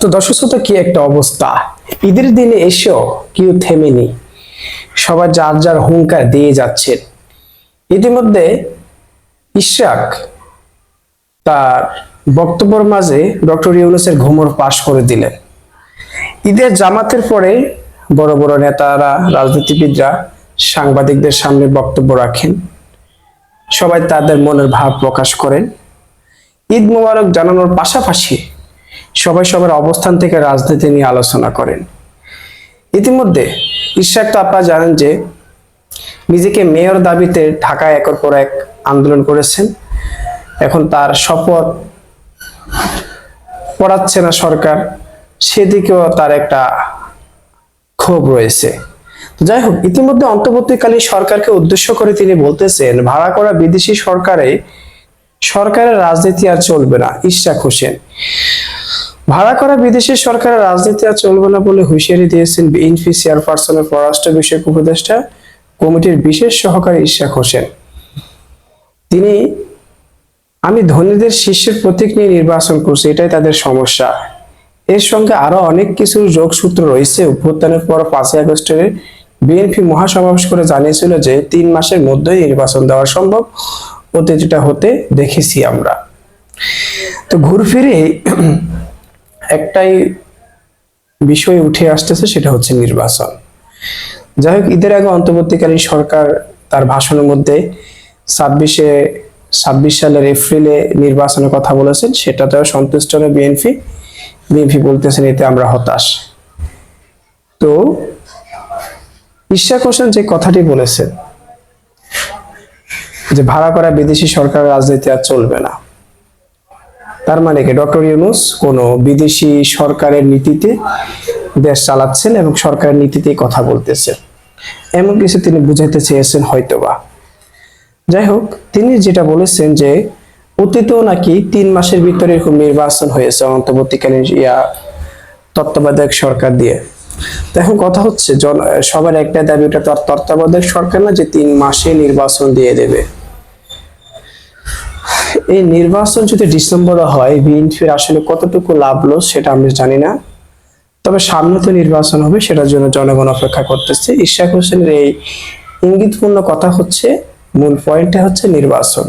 তো দর্শক শ্রোতা, কি একটা অবস্থা? ঈদের দিনে এসেও কেউ থেমেনি। সবাই যার যার হুঙ্কার দিয়ে যাচ্ছেন। ইতিমধ্যে ইশাক তার বক্তব্যের মাঝে ডক্টর ইউনুসের ঘুমর পাশ করে দিলেন। ঈদের জামাতের পরে বড় বড় নেতারা, রাজনীতিবিদরা, সাংবাদিকদের সামনে বক্তব্য রাখেন। সবাই তাদের মনের ভাব প্রকাশ করেন। ঈদ মোবারক জানানোর পাশাপাশি সবাই সবার অবস্থান থেকে রাজনীতি নিয়ে আলোচনা করেন। ইতিমধ্যে ইশাক তো আপনারা জানেন যে নিজেকে মেয়র দাবিতে ঢাকায় একের পর এক আন্দোলন করেছেন। এখন তার শপথ পড়াচ্ছে না সরকার, সেদিকেও তার একটা ক্ষোভ রয়েছে। যাই হোক, ইতিমধ্যে অন্তর্বর্তীকালীন সরকারকে উদ্দেশ্য করে তিনি বলতেছেন, ভাড়া করা বিদেশি সরকারে সরকারের রাজনীতি আর চলবে না ইশাক হোসেন। ভাড়া করা বিদেশি সরকারের রাজনীতি আর চলবে না বলে হুঁশিয়ারি দিয়েছেন বিএনপি চেয়ারপারসনের পররাষ্ট্র বিষয়ক উপদেষ্টা কমিটির বিশেষ সহকারী ইশাক হোসেন। তিনি, আমি ধনীদের শীর্ষের প্রতীক নিয়ে নির্বাচন করছি, এটাই তাদের সমস্যা। এর সঙ্গে আরও অনেক কিছু যোগসূত্র রয়েছে। অভ্যুত্থানের পর পাঁচই আগস্টের বিএনপি মহাসমাবেশ করে জানিয়েছিল যে, তিন মাসের মধ্যেই নির্বাচন দেওয়া সম্ভব। যেটা হতে দেখেছি আমরা। তো ঘুরফিরে একটাই বিষয় উঠে আসতেছে, সেটা হচ্ছে নির্বাচন। যাই হোক, ঈদের আগে অন্তর্বর্তীকালীন সরকার তার ভাষণের মধ্যে ছাব্বিশে, ছাব্বিশ সালের এপ্রিলে নির্বাচনের কথা বলেছেন সেটাতেও সন্তুষ্ট নয় বিএনপি। বিএনপি বলতেছেন, এতে আমরা হতাশ। তো ইশাক হোসেন যে কথাটি বলেছেন যে ভাড়া করা বিদেশি সরকার রাজনীতি আর চলবে না। তার মানে কি? ডক্টর ইউনুস কোন বিদেশি সরকারের নীতিতে দেশ চালাচ্ছেন এবং সরকারের নীতিতেই কথা বলতেছেন। এমন কিছু তিনি বুঝাইতে চেয়েছেন হয়তোবা। যাই হোক, তিনি যেটা বলেছেন যে অতীতেও নাকি তিন মাসের ভিতরে এরকম নির্বাচন হয়েছে অন্তর্বর্তীকালীন ইয়া তত্ত্বাবধায়ক সরকার দিয়ে। তো এখন কথা হচ্ছে সবার একটা দাবি, ওটা তত্ত্বাবধায়ক সরকার না যে তিন মাসে নির্বাচন দিয়ে দেবে। এই নির্বাচন যদি ডিসেম্বর হয় বিএনপির আসলে কতটুকু লাভ লস সেটা আমি জানি না। তবে সামনে তো নির্বাচন হবে, সেটার জন্য জনগণ অপেক্ষা করতেছে। ইশাক হোসেনের এই ইঙ্গিতপূর্ণ কথা হচ্ছে, মূল পয়েন্টটা হচ্ছে নির্বাচন।